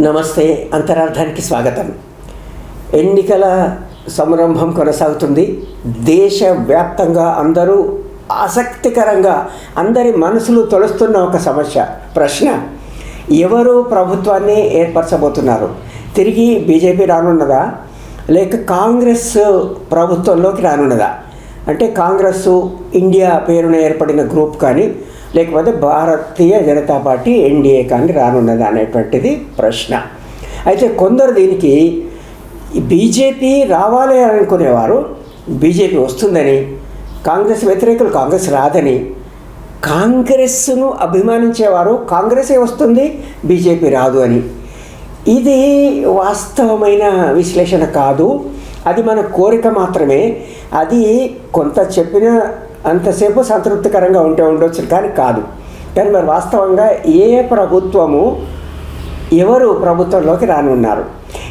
నమస్తే అంతరార్థానికి స్వాగతం. ఎన్నికల సంరంభం కొనసాగుతుంది. దేశవ్యాప్తంగా అందరూ ఆసక్తికరంగా అందరి మనసులు తొలుస్తున్న ఒక సమస్య ప్రశ్న. ఎవరు ప్రభుత్వాన్ని ఏర్పరచబోతున్నారు? తిరిగి బీజేపీ రానున్నదా? లేక కాంగ్రెస్ ప్రభుత్వంలోకి రానున్నదా? అంటే కాంగ్రెస్ ఇండియా పేరున ఏర్పడిన గ్రూప్ కానీ లేకపోతే భారతీయ జనతా పార్టీ ఎన్డీఏ కానీ రానున్నదా అనేటువంటిది ప్రశ్న. అయితే కొందరు దీనికి బీజేపీ రావాలి అని అనుకునేవారు బీజేపీ వస్తుందని కాంగ్రెస్ వ్యతిరేకులు కాంగ్రెస్ రాదని. కాంగ్రెస్ను అభిమానించేవారు కాంగ్రెసే వస్తుంది బీజేపీ రాదు అని. ఇది వాస్తవమైన విశ్లేషణ కాదు. అది మన కోరిక మాత్రమే. అది కొంత చెప్పిన అంతసేపు సంతృప్తికరంగా ఉంటే ఉండొచ్చు కానీ కాదు. కానీ మరి వాస్తవంగా ఏ ప్రభుత్వము ఎవరు ప్రభుత్వంలోకి రానున్నారు?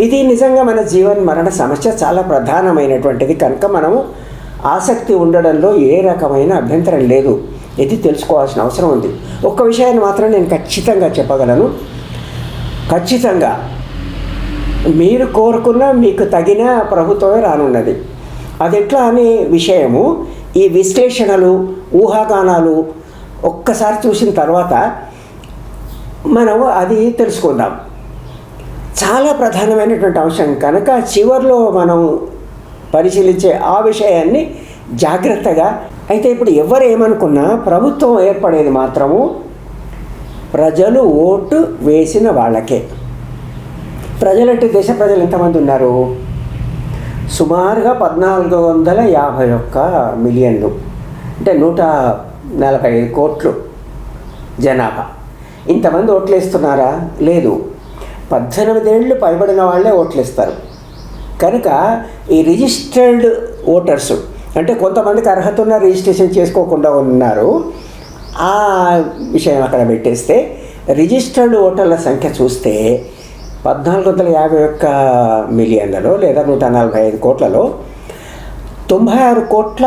ఇది నిజంగా మన జీవన్ మరణ సమస్య చాలా ప్రధానమైనటువంటిది. కనుక మనము ఆసక్తి ఉండడంలో ఏ రకమైన అభ్యంతరం లేదు. ఇది తెలుసుకోవాల్సిన అవసరం ఉంది. ఒక్క విషయాన్ని మాత్రం నేను ఖచ్చితంగా చెప్పగలను. ఖచ్చితంగా మీరు కోరుకున్న మీకు తగిన ప్రభుత్వమే రానున్నది. అది ఎట్లా అనే విషయము ఈ విశ్లేషణలు ఊహాగానాలు ఒక్కసారి చూసిన తర్వాత మనం అది తెలుసుకుందాం. చాలా ప్రధానమైనటువంటి అంశం కనుక చివరిలో మనం పరిశీలించే ఆ విషయాన్ని జాగ్రత్తగా అయితే ఇప్పుడు ఎవరు ఏమనుకున్నా ప్రభుత్వం ఏర్పడేది మాత్రము ప్రజలు ఓటు వేసిన వాళ్ళకే. ప్రజలంటే దేశ ప్రజలు ఎంతమంది ఉన్నారు? సుమారుగా పద్నాలుగు వందల యాభై ఒక్క మిలియన్లు అంటే నూట నలభై ఐదు కోట్లు జనాభా. ఇంతమంది ఓట్లేస్తున్నారా? లేదు. పద్దెనిమిదేళ్ళు పైబడిన వాళ్ళే ఓట్లేస్తారు. కనుక ఈ రిజిస్టర్డ్ ఓటర్స్ అంటే కొంతమందికి అర్హత ఉన్న రిజిస్ట్రేషన్ చేసుకోకుండా ఉన్నారు ఆ విషయం అక్కడ పెట్టేస్తే రిజిస్టర్డ్ ఓటర్ల సంఖ్య చూస్తే పద్నాలుగు వందల యాభై ఒక్క మిలియన్లలో లేదా నూట నలభై ఐదు కోట్లలో తొంభై ఆరు కోట్ల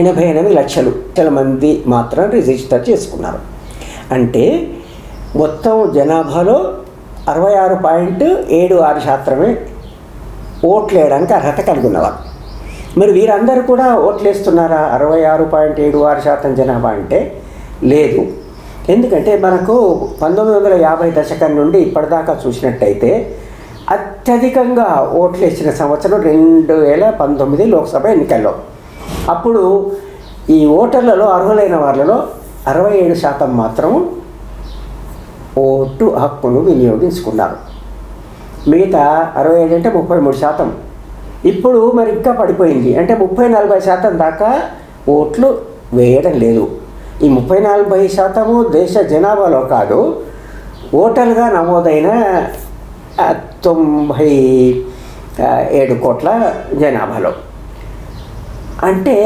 ఎనభై ఎనిమిది లక్షలు లక్షల మంది మాత్రం రిజిస్టర్ చేసుకున్నారు. అంటే మొత్తం జనాభాలో అరవై ఆరు పాయింట్ ఏడు ఆరు శాతమే ఓట్లు వేయడానికి అర్హత కలిగి ఉన్నవారు. మరి వీరందరూ కూడా ఓట్లు వేస్తున్నారా అరవై ఆరు పాయింట్ ఏడు ఆరు శాతం జనాభా అంటే లేదు. ఎందుకంటే మనకు పంతొమ్మిది వందల యాభై దశకం నుండి ఇప్పటిదాకా చూసినట్టయితే అత్యధికంగా ఓట్లు ఇచ్చిన సంవత్సరం రెండు వేల పంతొమ్మిది లోక్సభ ఎన్నికల్లో. అప్పుడు ఈ ఓటర్లలో అర్హులైన వాళ్ళలో అరవై ఏడు శాతం మాత్రం ఓటు హక్కును వినియోగించుకున్నారు. మిగతా అరవై ఏడు అంటే ముప్పై మూడు శాతం. ఇప్పుడు మరి ఇంకా పడిపోయింది. అంటే ముప్పై నలభై శాతం దాకా ఓట్లు వేయడం లేదు. ఈ ముప్పై నలభై శాతము దేశ జనాభాలో కాదు ఓటర్గా నమోదైన తొంభై ఏడు కోట్ల జనాభాలో. అంటే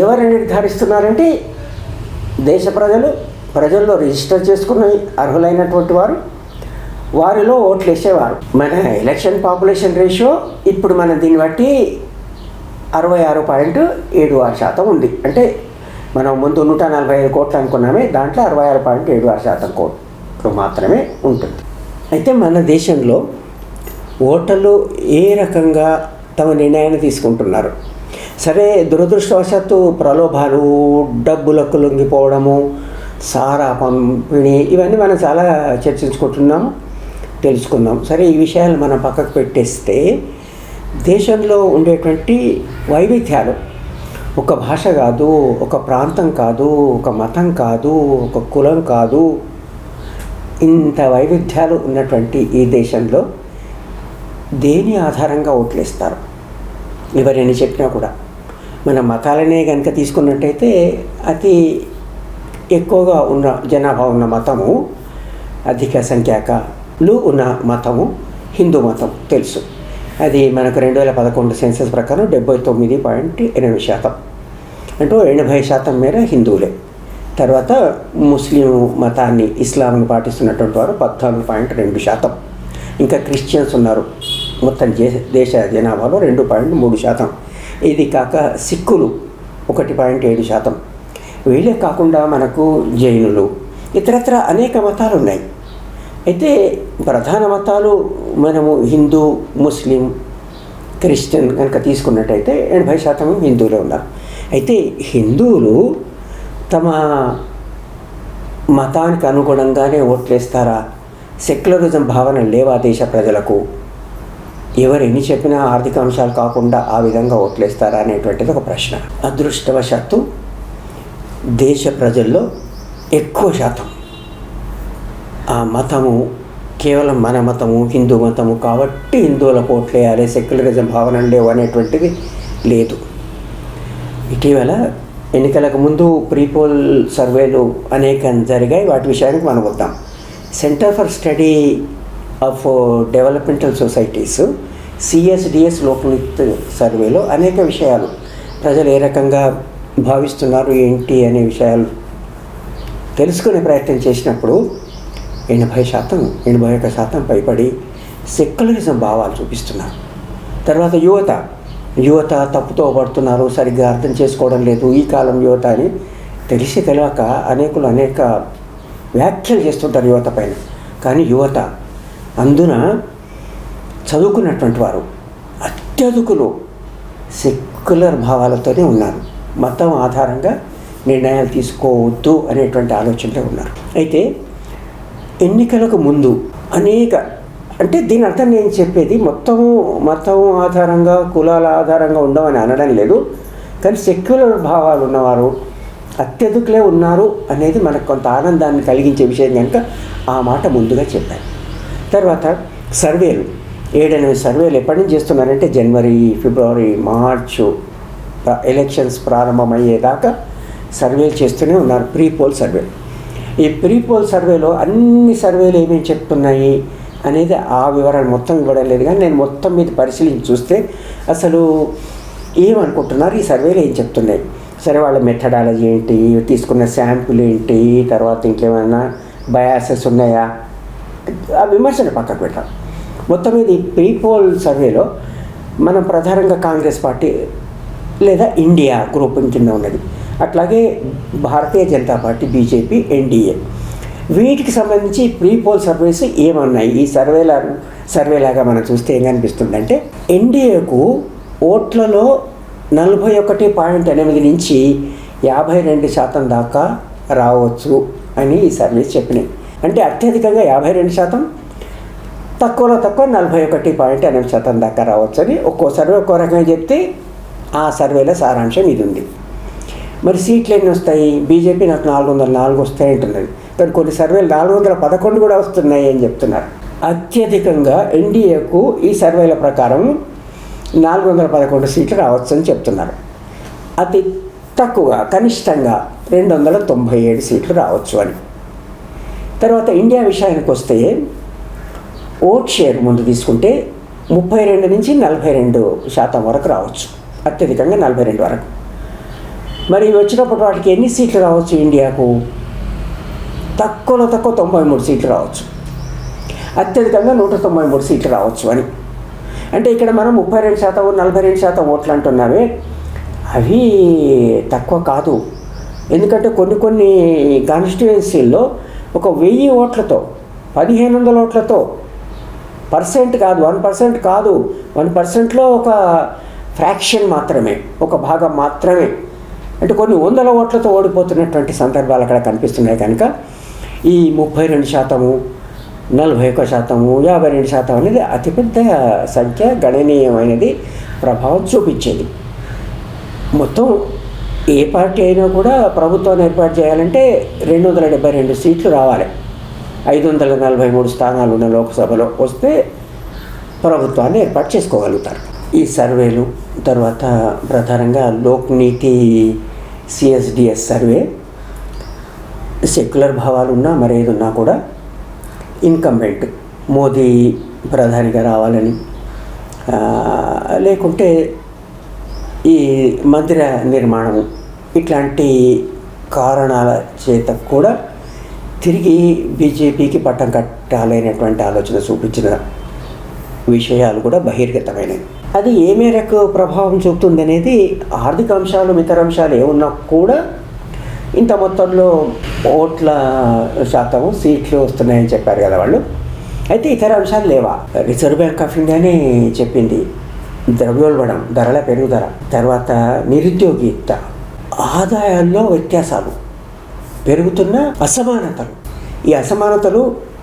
ఎవరు నిర్ధారిస్తున్నారంటే దేశ ప్రజలు ప్రజల్లో రిజిస్టర్ చేసుకున్న అర్హులైనటువంటి వారు వారిలో ఓట్లు వేసేవారు. మన ఎలక్షన్ పాపులేషన్ రేషియో ఇప్పుడు మన దీన్ని బట్టి అరవై ఆరు పాయింట్ ఏడు ఆరు శాతం ఉంది. అంటే మనం ముందు నూట నలభై ఐదు కోట్లు అనుకున్నామే దాంట్లో అరవై ఆరు పాయింట్ ఏడు ఆరు శాతం కోట్లు మాత్రమే ఉంటుంది. అయితే మన దేశంలో ఓటర్లు ఏ రకంగా తమ నిర్ణయాన్ని తీసుకుంటున్నారు? సరే దురదృష్టవశాత్తు ప్రలోభాలు డబ్బులకు లొంగిపోవడము సారా పంపిణీ ఇవన్నీ మనం చాలా చర్చించుకుంటున్నాము తెలుసుకుందాం. సరే ఈ విషయాలు మనం పక్కకు పెట్టేస్తే దేశంలో ఉండేటువంటి వైవిధ్యాలు ఒక భాష కాదు ఒక ప్రాంతం కాదు ఒక మతం కాదు ఒక కులం కాదు. ఇంత వైవిధ్యాలు ఉన్నటువంటి ఈ దేశంలో దేని ఆధారంగా ఓట్లేస్తారు? ఎవరైనా చెప్పినా కూడా. మన మతాలనే కనుక తీసుకున్నట్టయితే అతి ఎక్కువగా ఉన్న జనాభా ఉన్న మతము అధిక సంఖ్యాకలు ఉన్న మతము హిందూ మతం తెలుసు. అది మనకు రెండు వేల పదకొండు సెన్సస్ ప్రకారం డెబ్బై తొమ్మిది పాయింట్ ఎనిమిది శాతం. అంటూ ఎనభై శాతం మేర హిందువులే. తర్వాత ముస్లిం మతాన్ని ఇస్లాంని పాటిస్తున్నటువంటి వారు పద్నాలుగు పాయింట్ రెండు శాతం. ఇంకా క్రిస్టియన్స్ ఉన్నారు. మొత్తం దేశ జనాభాలో రెండు పాయింట్ మూడు శాతం. ఇది కాక సిక్కులు ఒకటి పాయింట్ ఏడు శాతం. వీళ్ళే కాకుండా మనకు జైనులు ఇతరత్ర అనేక మతాలు ఉన్నాయి అయితే ప్రధాన మతాలు మనము హిందూ ముస్లిం క్రిస్టియన్ కనుక తీసుకున్నట్టయితే ఎనభై శాతం హిందువులే ఉన్నారు. అయితే హిందువులు తమ మతానికి అనుగుణంగానే ఓట్లేస్తారా? సెక్యులరిజం భావన లేవా దేశ ప్రజలకు? ఎవరు ఎన్ని చెప్పినా ఆర్థిక అంశాలు కాకుండా ఆ విధంగా ఓట్లేస్తారా అనేటువంటిది ఒక ప్రశ్న. అదృష్టవశాత్తు దేశ ప్రజల్లో ఎక్కువ శాతం ఆ మతము కేవలం మన మతము హిందూ మతము కాబట్టి హిందువుల కోట్లేయాలి సెక్యులరిజం భావన లేవు అనేటువంటిది లేదు. ఇటీవల ఎన్నికలకు ముందు ప్రీపోల్ సర్వేలు అనేకం జరిగాయి వాటి విషయానికి మనం వద్దాం. Centre for study of developmental societies CSDS Lokniti సర్వేలో అనేక విషయాలు. ప్రజలు ఏ రకంగా భావిస్తున్నారు ఏంటి అనే విషయాలు తెలుసుకునే ప్రయత్నం చేసినప్పుడు ఎనభై శాతం ఎనభై ఒక్క శాతం పైపడి సెక్యులరిజం భావాలు చూపిస్తున్నారు. తర్వాత యువత యువత తప్పుతో పడుతున్నారు సరిగ్గా అర్థం చేసుకోవడం లేదు ఈ కాలం యువత అని తెలిసి తెలియక అనేకులు అనేక వ్యాఖ్యలు చేస్తుంటారు యువత పైన. కానీ యువత అందున చదువుకున్నటువంటి వారు అత్యధికులు సెక్యులర్ భావాలతోనే ఉన్నారు. మతం ఆధారంగా నిర్ణయాలు తీసుకోవద్దు అనేటువంటి ఆలోచనలో ఉన్నారు. అయితే ఎన్నికలకు ముందు అనేక అంటే దీని అర్థం నేను చెప్పేది మొత్తం మతం ఆధారంగా కులాల ఆధారంగా ఉండమని అనడం లేదు. కానీ సెక్యులర్ భావాలు ఉన్నవారు అత్యధికులే ఉన్నారు అనేది మనకు కొంత ఆనందాన్ని కలిగించే విషయం కనుక ఆ మాట ముందుగా చెప్పాను తర్వాత సర్వేలు. ఏడెనిమిది సర్వేలు ఎప్పటి నుంచి చేస్తున్నారంటే జనవరి ఫిబ్రవరి మార్చు ఎలక్షన్స్ ప్రారంభమయ్యేదాకా సర్వేలు చేస్తూనే ఉన్నారు ప్రీ పోల్ సర్వేలు. ఈ ప్రీపోల్ సర్వేలో అన్ని సర్వేలు ఏమేమి చెప్తున్నాయి అనేది ఆ వివరాలు మొత్తం ఇవ్వడం లేదు కానీ నేను మొత్తం మీద పరిశీలించి చూస్తే అసలు ఏమనుకుంటున్నారు? ఈ సర్వేలు ఏం చెప్తున్నాయి? సరే వాళ్ళ మెథడాలజీ ఏంటి? తీసుకున్న శాంపుల్ ఏంటి? తర్వాత ఇంకేమైనా బయాసెస్ ఉన్నాయా? ఆ విమర్శను పక్కకు పెట్టాం మొత్తం మీద ఈ ప్రీపోల్ సర్వేలో మనం ప్రధానంగా కాంగ్రెస్ పార్టీ లేదా ఇండియా గ్రూపింగ్ కింద ఉన్నది. అట్లాగే Bharatiya Janata party BJP NDA. వీటికి సంబంధించి ప్రీ పోల్ సర్వేస్ ఏమన్నాయి? ఈ సర్వేల సర్వేలాగా మనం చూస్తే ఏం కనిపిస్తుందంటే ఎన్డీఏకు ఓట్లలో నలభై ఒకటి పాయింట్ ఎనిమిది నుంచి యాభై రెండు శాతం దాకా రావచ్చు అని ఈ సర్వేస్ చెప్పినాయి. అంటే అత్యధికంగా యాభై రెండు శాతం తక్కువలో తక్కువ నలభై ఒకటి పాయింట్ ఎనిమిది శాతం దాకా రావచ్చు అని ఒక్కో సర్వే ఒక్కో రకంగా చెప్తే ఆ సర్వేలో సారాంశం ఇది ఉంది. మరి సీట్లు ఎన్ని వస్తాయి? బీజేపీ నాకు నాలుగు వందల నాలుగు వస్తాయి అంటున్నది కానీ కొన్ని సర్వేలు నాలుగు వందల పదకొండు కూడా వస్తున్నాయి అని చెప్తున్నారు. అత్యధికంగా ఎన్డీఏకు ఈ సర్వేల ప్రకారం నాలుగు వందల పదకొండు సీట్లు రావచ్చు అని చెప్తున్నారు. అతి తక్కువ కనిష్టంగా రెండు వందల తొంభై ఏడు సీట్లు రావచ్చు అని. తర్వాత ఇండియా విషయానికి వస్తే ఓట్ షేర్ ముందు తీసుకుంటే ముప్పై రెండు నుంచి నలభై రెండు శాతం వరకు రావచ్చు. అత్యధికంగా నలభై రెండు వరకు. మరి వచ్చినప్పుడు వాటికి ఎన్ని సీట్లు రావచ్చు ఇండియాకు? తక్కువలో తక్కువ తొంభై మూడు సీట్లు రావచ్చు. అత్యధికంగా నూట తొంభై మూడు సీట్లు రావచ్చు అని. అంటే ఇక్కడ మనం ముప్పై రెండు శాతం నలభై రెండు శాతం ఓట్లు అంటున్నామే. అవి తక్కువ కాదు. ఎందుకంటే కొన్ని కొన్ని కాన్స్టిట్యుయెన్సీల్లో ఒక వెయ్యి ఓట్లతో పదిహేను వందల ఓట్లతో పర్సెంట్ కాదు వన్ పర్సెంట్ కాదు వన్ పర్సెంట్లో ఒక ఫ్రాక్షన్ మాత్రమే ఒక భాగం మాత్రమే. అంటే కొన్ని వందల ఓట్లతో ఓడిపోతున్నటువంటి సందర్భాలు అక్కడ కనిపిస్తున్నాయి కనుక ఈ ముప్పై రెండు శాతము నలభై ఒక్క శాతము యాభై రెండు శాతం అనేది అతిపెద్ద సంఖ్య గణనీయమైనది ప్రభావం చూపించేది. మొత్తం ఏ పార్టీ అయినా కూడా ప్రభుత్వాన్ని ఏర్పాటు చేయాలంటే రెండు వందల డెబ్బై రెండు సీట్లు రావాలి. ఐదు వందల నలభై మూడు స్థానాలు ఉన్న లోక్సభలో వస్తే ప్రభుత్వాన్ని ఏర్పాటు చేసుకోగలుగుతారు. ఈ సర్వేలు తర్వాత ప్రధానంగా లోక్నీతి సిఎస్డిఎస్ సర్వే సెక్యులర్ భావాలు ఉన్నా మరేది ఉన్నా కూడా ఇన్కంబెంట్ మోదీ ప్రధానిగా రావాలని. లేకుంటే ఈ మందిర నిర్మాణం ఇట్లాంటి కారణాల చేత కూడా తిరిగి బీజేపీకి పట్టం కట్టాలనేటువంటి ఆలోచన చూపించిన విషయాలు కూడా బహిర్గతమైనవి. అది ఏ మేరకు ప్రభావం చూపుతుంది అనేది ఆర్థిక అంశాలు ఇతర అంశాలు ఏమున్నా కూడా ఇంత మొత్తంలో ఓట్ల శాతము సీట్లు వస్తున్నాయని చెప్పారు కదా వాళ్ళు. అయితే ఇతర అంశాలు లేవా? రిజర్వ్ బ్యాంక్ ఆఫ్ ఇండియానే చెప్పింది. ద్రవ్యోల్బణం ధరల పెరుగుదల తర్వాత నిరుద్యోగిత ఆదాయాల్లో వ్యత్యాసాలు పెరుగుతున్న అసమానతలు. ఈ అసమానతలు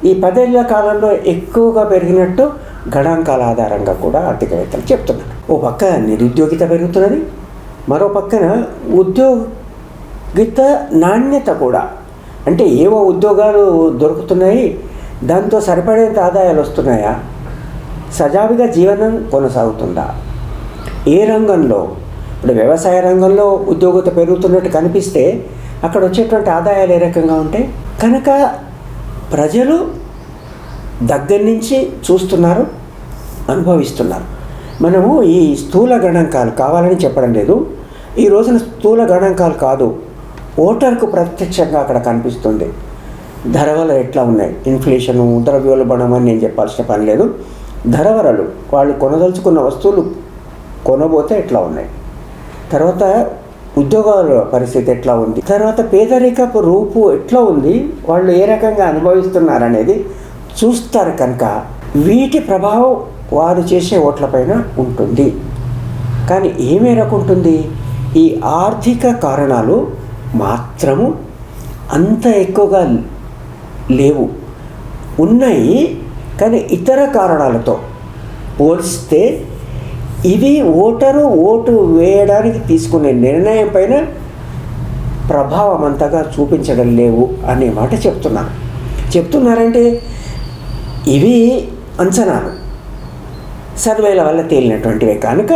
ఈ పదేళ్ళ కాలంలో ఎక్కువగా పెరిగినట్టు గణాంకాల ఆధారంగా కూడా ఆర్థికవేత్తలు చెప్తున్నారు. ఓ పక్క నిరుద్యోగిత పెరుగుతున్నది మరో పక్కన ఉద్యోగిత నాణ్యత కూడా. అంటే ఏవో ఉద్యోగాలు దొరుకుతున్నాయి దాంతో సరిపడేంత ఆదాయాలు వస్తున్నాయా? సజావుగా జీవనం కొనసాగుతుందా? ఏ రంగంలో? ఇప్పుడు వ్యవసాయ రంగంలో ఉద్యోగత పెరుగుతున్నట్టు కనిపిస్తే అక్కడ వచ్చేటువంటి ఆదాయాలు ఏ రకంగా ఉంటాయి? కనుక ప్రజలు దగ్గర నుంచి చూస్తున్నారు అనుభవిస్తున్నారు. మనము ఈ స్థూల గణాంకాలు కావాలని చెప్పడం లేదు. ఈ రోజున స్థూల గణాంకాలు కాదు ఓటర్కు ప్రత్యక్షంగా అక్కడ కనిపిస్తుంది. ధరవలు ఎట్లా ఉన్నాయి? ఇన్ఫ్లేషను ద్రవ్యోల్బణం అని నేను చెప్పాల్సిన పని లేదు. ధరవరలు వాళ్ళు కొనదలుచుకున్న వస్తువులు కొనబోతే ఎట్లా ఉన్నాయి? తర్వాత ఉద్యోగాల పరిస్థితి ఎట్లా ఉంది? తర్వాత పేదరికపు రూపు ఎట్లా ఉంది? వాళ్ళు ఏ రకంగా అనుభవిస్తున్నారు అనేది చూస్తారు కనుక వీటి ప్రభావం వారు చేసే ఓట్లపైన ఉంటుంది. కానీ ఏ మేరకు ఉంటుంది? ఈ ఆర్థిక కారణాలు మాత్రము అంత ఎక్కువగా లేవు. ఉన్నాయి కానీ ఇతర కారణాలతో పోలిస్తే ఇది ఓటరు ఓటు వేయడానికి తీసుకునే నిర్ణయం పైన ప్రభావం అంతగా చూపించడం లేవు అనే మాట చెప్తున్నారు. చెప్తున్నారంటే ఇవి అంచనాలు. సర్వేల వల్ల తేలినటువంటివే. కనుక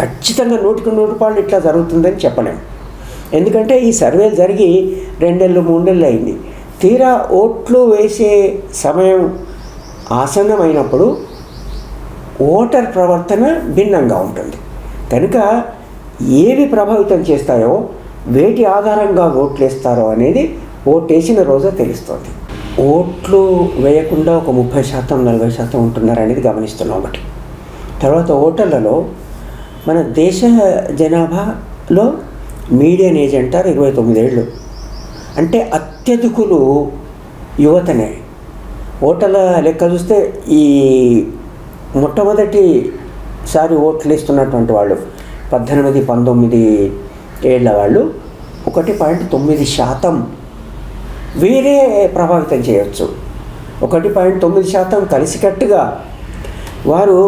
ఖచ్చితంగా నూటికి నూటి పాళ్ళు ఇట్లా జరుగుతుందని చెప్పలేము ఎందుకంటే ఈ సర్వేలు జరిగి రెండేళ్ళు మూడేళ్ళు అయింది. తీరా ఓట్లు వేసే సమయం ఆసన్నమైనప్పుడు ఓటర్ ప్రవర్తన భిన్నంగా ఉంటుంది. కనుక ఏవి ప్రభావితం చేస్తాయో వేటి ఆధారంగా ఓట్లు వేస్తారో అనేది ఓటేసిన రోజే తెలుస్తుంది. ఓట్లు వేయకుండా ఒక ముప్పై శాతం నలభై శాతం ఉంటున్నారు అనేది గమనిస్తున్నాం ఒకటి. తర్వాత ఓటర్లలో మన దేశ జనాభాలో మీడియన్ ఏజ్ అంటారు ఇరవై తొమ్మిదేళ్ళు. అంటే అత్యధికులు యువతనే. ఓటర్ల లెక్క చూస్తే ఈ మొట్టమొదటిసారి ఓట్లు ఇస్తున్నటువంటి వాళ్ళు పద్దెనిమిది పంతొమ్మిది ఏళ్ళ వాళ్ళు ఒకటి పాయింట్ తొమ్మిది శాతం వీరే ప్రభావితం చేయవచ్చు ఒకటి పాయింట్ తొమ్మిది శాతం కలిసికట్టుగా వారు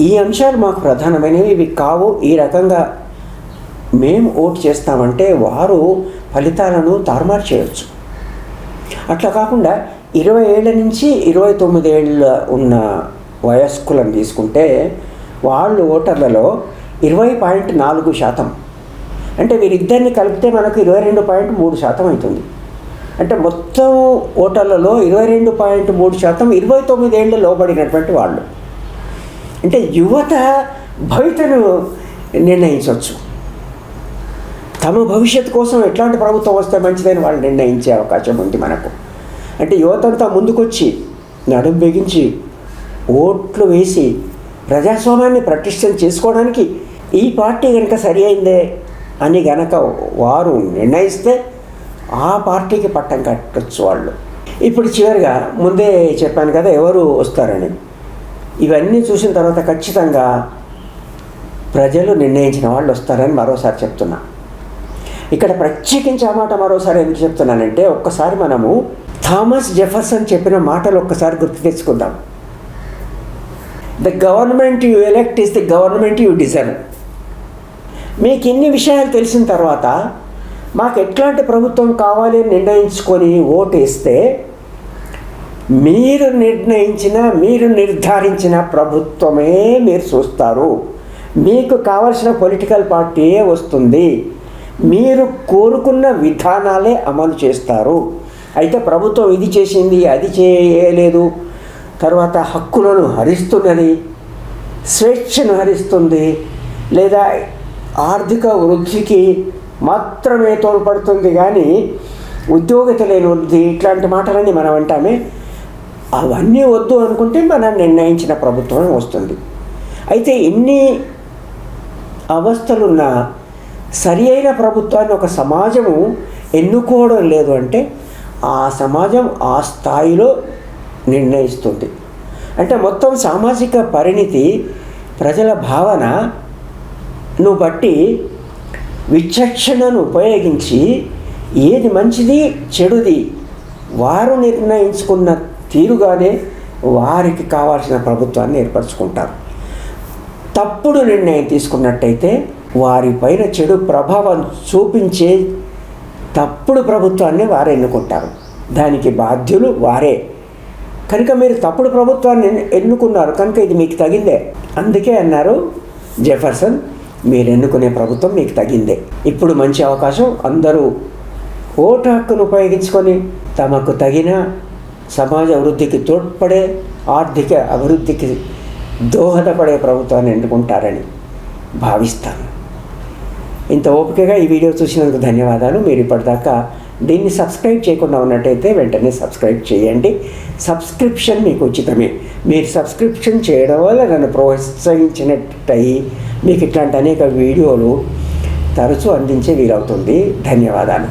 ఈ అంశాలు మాకు ప్రధానమైనవి. ఇవి కావు. ఈ రకంగా మేము ఓటు చేస్తామంటే వారు ఫలితాలను తారుమారు చేయవచ్చు అట్లా కాకుండా ఇరవై ఏళ్ళ నుంచి ఇరవై తొమ్మిది ఏళ్ళ ఉన్న వయస్కులను తీసుకుంటే వాళ్ళు ఓటర్లలో ఇరవై పాయింట్ నాలుగు శాతం. అంటే వీరిద్దరిని కలిపితే మనకు ఇరవై రెండు పాయింట్ మూడు శాతం అవుతుంది. అంటే మొత్తం ఓటర్లలో ఇరవై రెండు పాయింట్ మూడు శాతం ఇరవై తొమ్మిది ఏళ్ళు లోబడినటువంటి వాళ్ళు. అంటే యువత భవితను నిర్ణయించవచ్చు. తమ భవిష్యత్తు కోసం ఎట్లాంటి ప్రభుత్వం వస్తే మంచిదని వాళ్ళు నిర్ణయించే అవకాశం ఉంది మనకు. అంటే యువతంతా ముందుకొచ్చి నడుం బిగించి ఓట్లు వేసి ప్రజాస్వామ్యాన్ని ప్రతిష్టం చేసుకోవడానికి ఈ పార్టీ కనుక సరి అయిందే అని గనక వారు నిర్ణయిస్తే ఆ పార్టీకి పట్టం కట్టచ్చు వాళ్ళు. ఇప్పుడు చివరిగా ముందే చెప్పాను కదా ఎవరు వస్తారని. ఇవన్నీ చూసిన తర్వాత ఖచ్చితంగా ప్రజలు నిర్ణయించిన వాళ్ళు వస్తారని మరోసారి చెప్తున్నా. ఇక్కడ ప్రత్యేకించి ఆ మాట మరోసారి ఎందుకు చెప్తున్నానంటే ఒక్కసారి మనము థామస్ జెఫర్సన్ చెప్పిన మాటలు ఒక్కసారి గుర్తు తెచ్చుకుందాం. The government you elect is the government you deserve. మీకు ఇన్ని విషయాలు తెలిసిన తర్వాత మాకు ఎట్లాంటి ప్రభుత్వం కావాలి అని నిర్ణయించుకొని ఓటు ఇస్తే మీరు నిర్ణయించిన మీరు నిర్ధారించిన ప్రభుత్వమే మీరు చూస్తారు. మీకు కావలసిన పొలిటికల్ పార్టీయే వస్తుంది? మీరు కోరుకున్న విధానాలే అమలు చేస్తారు. అయితే ప్రభుత్వం ఇది చేసింది అది చేయలేదు. తర్వాత హక్కులను హరిస్తున్నది స్వేచ్ఛను హరిస్తుంది లేదా ఆర్థిక వృద్ధికి మాత్రమే తోడ్పడుతుంది కానీ ఉద్యోగత లేని వృద్ధి ఇట్లాంటి మాటలన్నీ మనం అంటామే. అవన్నీ వద్దు అనుకుంటే మనం నిర్ణయించిన ప్రభుత్వం వస్తుంది. అయితే ఎన్ని అవస్థలున్నా సరి అయిన ప్రభుత్వాన్ని ఒక సమాజము ఎన్నుకోవడం లేదు అంటే ఆ సమాజం ఆ స్థాయిలో నిర్ణయిస్తుంది. అంటే మొత్తం సామాజిక పరిణితి ప్రజల భావనను బట్టి విచక్షణను ఉపయోగించి ఏది మంచిది చెడుది వారు నిర్ణయించుకున్న తీరుగానే వారికి కావాల్సిన ప్రభుత్వాన్ని ఏర్పరచుకుంటారు. తప్పుడు నిర్ణయం తీసుకున్నట్టయితే వారిపైన చెడు ప్రభావం చూపించే తప్పుడు ప్రభుత్వాన్ని వారు ఎన్నుకుంటారు. దానికి బాధ్యులు వారే. కనుక మీరు తప్పుడు ప్రభుత్వాన్ని ఎన్నుకున్నారు కనుక ఇది మీకు తగిందే అందుకే అన్నారు జెఫర్సన్ మీరు ఎన్నుకునే ప్రభుత్వం మీకు తగిందే. ఇప్పుడు మంచి అవకాశం అందరూ ఓటు హక్కును ఉపయోగించుకొని తమకు తగిన సమాజ అభివృద్ధికి తోడ్పడే ఆర్థిక అభివృద్ధికి దోహదపడే ప్రభుత్వాన్ని ఎన్నుకుంటారని భావిస్తాను. ఇంత ఓపికగా ఈ వీడియో చూసినందుకు ధన్యవాదాలు. మీరు ఇప్పటిదాకా దీన్ని సబ్స్క్రైబ్ చేయకుండా ఉన్నట్టయితే వెంటనే సబ్స్క్రైబ్ చేయండి. సబ్స్క్రిప్షన్ మీకు ఉచితమే. మీరు సబ్స్క్రిప్షన్ చేయడం వల్ల నన్ను ప్రోత్సహించినట్టయి మీకు ఇట్లాంటి అనేక వీడియోలు తరచూ అందించే వీలవుతుంది. ధన్యవాదాలు.